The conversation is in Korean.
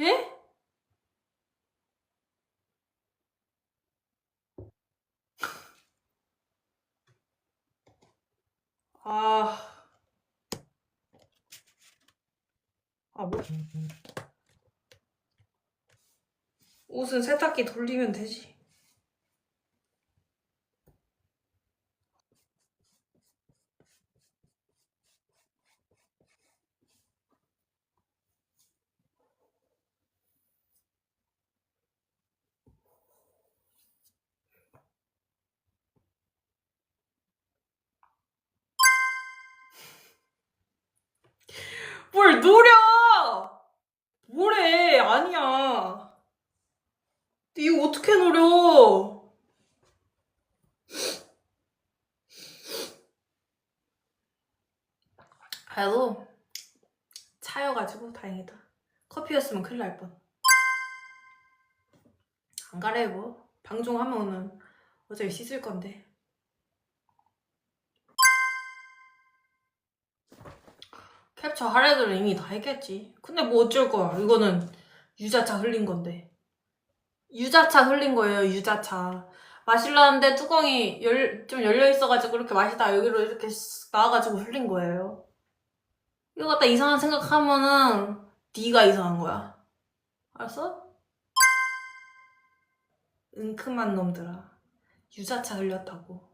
에? 아. 아, 뭐. 옷은 세탁기 돌리면 되지. 뭘 노려! 뭐래? 아니야. 이거 어떻게 노려? 그래도 차여가지고 다행이다. 커피였으면 큰일 날 뻔. 안 가래 뭐. 방종하면은 어차피 씻을 건데. 캡처 할 애들은 이미 다 했겠지. 근데 뭐 어쩔 거야. 이거는 유자차 흘린 건데. 유자차 흘린 거예요, 유자차. 마실라는데 뚜껑이 열, 좀 열려 있어가지고 이렇게 마시다 여기로 이렇게 쓱 나와가지고 흘린 거예요. 이거 갖다 이상한 생각하면은 네가 이상한 거야. 알았어? 은큼한 놈들아. 유자차 흘렸다고.